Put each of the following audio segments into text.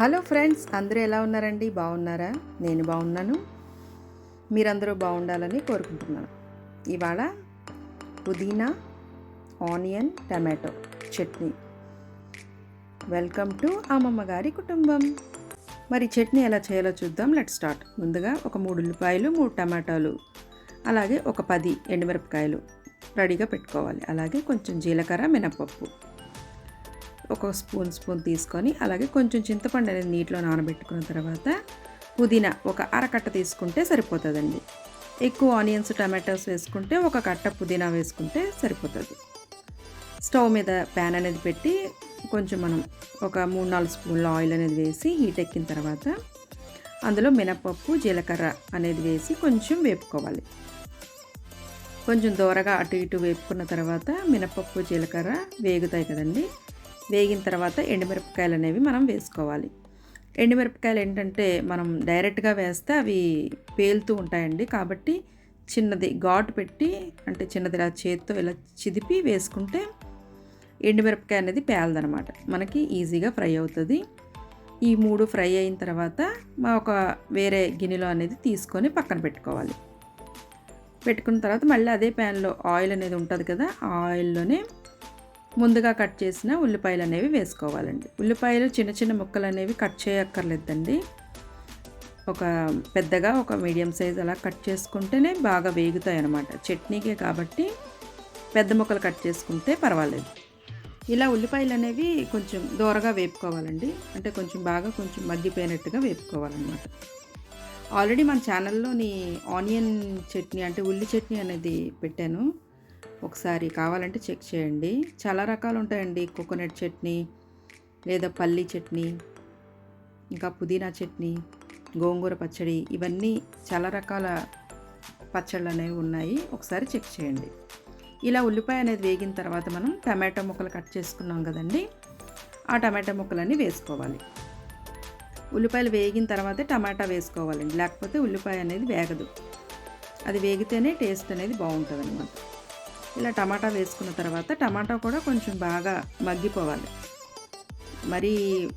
Hello friends అందరూ ఎలా ఉన్నారండి? బాగున్నారా? నేను బాగున్నాను. మీరందరూ బాగుండాలని కోరుకుంటున్నాను. ఇవాళ పుదీనా onion tomato chutney. Welcome to అమ్మమ్మ గారి కుటుంబం. మరి చట్నీ ఎలా చేయాలో చూద్దాం. Let start. ముందుగా ఒక మూడు ఉల్లిపాయలు మూడు టమాటాలు అలాగే ఒక పది ఎండుమిరపకాయలు రెడీగా పెట్టుకోవాలి. అలాగే కొంచెం జీలకర్ర మినపప్పు ఒక స్పూన్ స్పూన్ తీసుకొని అలాగే కొంచెం చింతపండు అనేది నీటిలో నానబెట్టుకున్న తర్వాత పుదీనా ఒక అరకట్ట తీసుకుంటే సరిపోతుందండి. ఎక్కువ ఆనియన్స్ టమాటోస్ వేసుకుంటే ఒక కట్ట పుదీనా వేసుకుంటే సరిపోతుంది. స్టవ్ మీద ప్యాన్ అనేది పెట్టి కొంచెం మనం ఒక మూడు నాలుగు స్పూన్ల ఆయిల్ అనేది వేసి హీట్ ఎక్కిన తర్వాత అందులో మినపప్పు జీలకర్ర అనేది వేసి కొంచెం వేపుకోవాలి. కొంచెం దూరగా అటు ఇటు వేపుకున్న తర్వాత మినపప్పు జీలకర్ర వేగుతాయి కదండి. వేగిన తర్వాత ఎండుమిరపకాయలు అనేవి మనం వేసుకోవాలి. ఎండుమిరపకాయలు ఏంటంటే మనం డైరెక్ట్గా వేస్తే అవి పేలుతూ ఉంటాయండి. కాబట్టి చిన్నది ఘాటు పెట్టి అంటే చిన్నది ఇలా చేత్తో ఇలా చిదిపి వేసుకుంటే ఎండుమిరపకాయ అనేది పేలదనమాట. మనకి ఈజీగా ఫ్రై అవుతుంది. ఈ మూడు ఫ్రై అయిన తర్వాత మా ఒక వేరే గిన్నెలో అనేది తీసుకొని పక్కన పెట్టుకోవాలి. పెట్టుకున్న తర్వాత మళ్ళీ అదే ప్యాన్లో ఆయిల్ అనేది ఉంటుంది కదా ఆ ఆయిల్లోనే ముందుగా కట్ చేసిన ఉల్లిపాయలు అనేవి వేసుకోవాలండి. ఉల్లిపాయలు చిన్న చిన్న ముక్కలు అనేవి కట్ చేయక్కర్లేదండి. ఒక పెద్దగా ఒక మీడియం సైజ్ అలా కట్ చేసుకుంటేనే బాగా వేగుతాయి అన్నమాట చట్నీకే కాబట్టి పెద్ద ముక్కలు కట్ చేసుకుంటే పర్వాలేదు. ఇలా ఉల్లిపాయలు అనేవి కొంచెం దూరగా వేపుకోవాలండి. అంటే కొంచెం బాగా కొంచెం మగ్గిపోయినట్టుగా వేపుకోవాలన్నమాట. ఆల్రెడీ మన ఛానల్లోని ఆనియన్ చట్నీ అంటే ఉల్లి చట్నీ అనేది పెట్టాను. ఒకసారి కావాలంటే చెక్ చేయండి. చాలా రకాలు ఉంటాయండి. కోకోనట్ చట్నీ లేదా పల్లి చట్నీ ఇంకా పుదీనా చట్నీ గోంగూర పచ్చడి ఇవన్నీ చాలా రకాల పచ్చళ్ళు అనేవి ఉన్నాయి. ఒకసారి చెక్ చేయండి. ఇలా ఉల్లిపాయ అనేది వేగిన తర్వాత మనం టమాటో ముక్కలు కట్ చేసుకున్నాం కదండి. ఆ టమాటా ముక్కలన్నీ వేసుకోవాలి. ఉల్లిపాయలు వేగిన తర్వాతే టమాటా వేసుకోవాలండి. లేకపోతే ఉల్లిపాయ అనేది వేగదు. అది వేగితేనే టేస్ట్ అనేది బాగుంటుంది అనమాట ఇలా టమాటా వేసుకున్న తర్వాత టమాటా కూడా కొంచెం బాగా మగ్గిపోవాలి. మరీ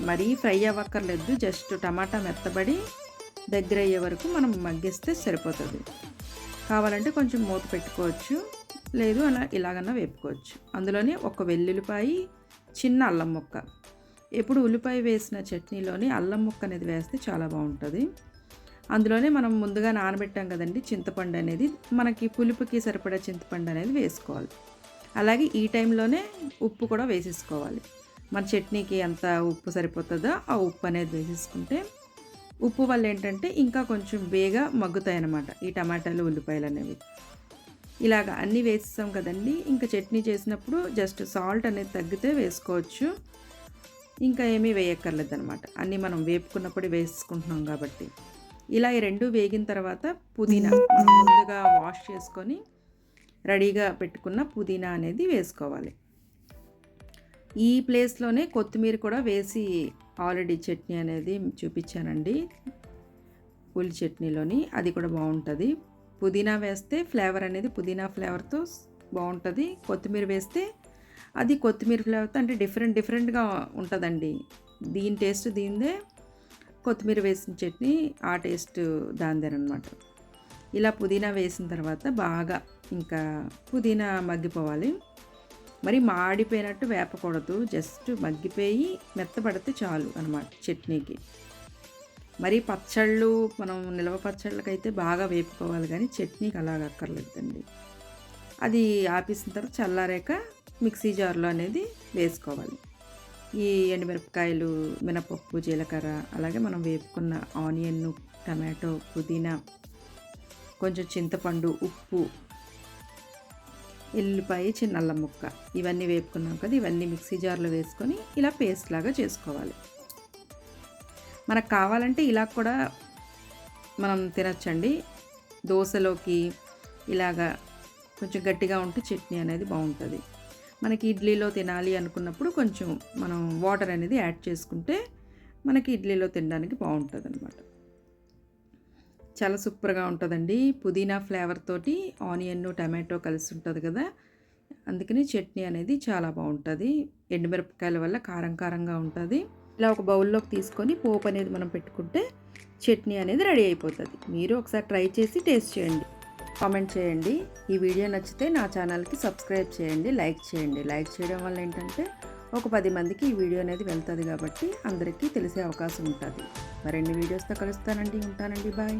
మరీ ఫ్రై అవ్వక్కర్లేదు. జస్ట్ టమాటా మెత్తబడి దగ్గర అయ్యే వరకు మనం మగ్గిస్తే సరిపోతుంది. కావాలంటే కొంచెం మూత పెట్టుకోవచ్చు. లేదు అలా ఇలాగన్నా వేపుకోవచ్చు. అందులోనే ఒక వెల్లుల్లిపాయ చిన్న అల్లం ముక్క. ఎప్పుడు ఉల్లిపాయ వేసిన చట్నీలోని అల్లం ముక్క అనేది వేస్తే చాలా బాగుంటుంది. అందులోనే మనం ముందుగా నానబెట్టాం కదండి చింతపండు అనేది. మనకి పులుపుకి సరిపడా చింతపండు అనేది వేసుకోవాలి. అలాగే ఈ టైంలోనే ఉప్పు కూడా వేసేసుకోవాలి. మన చట్నీకి ఎంత ఉప్పు సరిపోతుందో ఆ ఉప్పు అనేది వేసేసుకుంటే ఉప్పు వల్ల ఏంటంటే ఇంకా కొంచెం బేగా మగ్గుతాయి అన్నమాట ఈ టమాటాలు ఉల్లిపాయలు అనేవి. ఇలాగ అన్నీ వేసేస్తాం కదండి. ఇంకా చట్నీ చేసినప్పుడు జస్ట్ సాల్ట్ అనేది తగ్గితే వేసుకోవచ్చు. ఇంకా ఏమీ వేయక్కర్లేదు అనమాట అన్నీ మనం వేపుకున్నప్పుడు వేసుకుంటున్నాం కాబట్టి. ఇలా ఈ రెండు వేగిన తర్వాత పుదీనా ముందుగా వాష్ చేసుకొని రెడీగా పెట్టుకున్న పుదీనా అనేది వేసుకోవాలి. ఈ ప్లేస్లోనే కొత్తిమీర కూడా వేసి ఆల్రెడీ చట్నీ అనేది చూపించానండి. ఉల్లి చట్నీలోని అది కూడా బాగుంటుంది. పుదీనా వేస్తే ఫ్లేవర్ అనేది పుదీనా ఫ్లేవర్తో బాగుంటుంది. కొత్తిమీర వేస్తే అది కొత్తిమీర ఫ్లేవర్తో అంటే డిఫరెంట్ డిఫరెంట్గా ఉంటుందండి. దీని టేస్ట్ దీనిదే. కొత్తిమీర వేసిన చట్నీ ఆ టేస్ట్ దానిదేనమాట ఇలా పుదీనా వేసిన తర్వాత బాగా ఇంకా పుదీనా మగ్గిపోవాలి. మరి మాడిపోయినట్టు వేపకూడదు జస్ట్ మగ్గిపోయి మెత్తపడితే చాలు అనమాట చట్నీకి. మరి పచ్చళ్ళు మనం నిల్వ పచ్చళ్ళకైతే బాగా వేపుకోవాలి కానీ చట్నీకి అలాగ అక్కర్లేదండి. అది ఆపేసిన తర్వాత చల్లారాక మిక్సీ జార్లో అనేది వేసుకోవాలి. ఈ ఎండుమిరపకాయలు మినపప్పు జీలకర్ర అలాగే మనం వేపుకున్న ఆనియన్ టమాటో పుదీనా కొంచెం చింతపండు ఉప్పు ఎల్లిపాయ చిన్న అల్లం ముక్క. ఇవన్నీ వేపుకున్నాం కదా ఇవన్నీ మిక్సీ జార్లో వేసుకొని ఇలా పేస్ట్ లాగా చేసుకోవాలి. మనకు కావాలంటే ఇలా కూడా మనం తినచ్చండి. దోశలోకి ఇలాగా కొంచెం గట్టిగా ఉంటే చట్నీ అనేది బాగుంటుంది. మనకి ఇడ్లీలో తినాలి అనుకున్నప్పుడు కొంచెం మనం వాటర్ అనేది యాడ్ చేసుకుంటే మనకి ఇడ్లీలో తినడానికి బాగుంటుంది అనమాట చాలా సూపర్గా ఉంటుందండి. పుదీనా ఫ్లేవర్ తోటి ఆనియన్ టమాటో కలిసి ఉంటుంది కదా. అందుకని చట్నీ అనేది చాలా బాగుంటుంది. ఎండుమిరపకాయల వల్ల కారం కారంగా ఉంటుంది. ఇలా ఒక బౌల్లోకి తీసుకొని పోపు అనేది మనం పెట్టుకుంటే చట్నీ అనేది రెడీ అయిపోతుంది. మీరు ఒకసారి ట్రై చేసి టేస్ట్ చేయండి. కామెంట్ చేయండి. ఈ వీడియో నచ్చితే నా ఛానల్కి సబ్స్క్రైబ్ చేయండి లైక్ చేయండి. లైక్ చేయడం వల్ల ఏంటంటే ఒక పది మందికి ఈ వీడియో అనేది వెళ్తుంది కాబట్టి అందరికీ తెలిసే అవకాశం ఉంటుంది. మరిన్ని వీడియోస్తో కలుస్తానండి ఉంటానండి. బాయ్.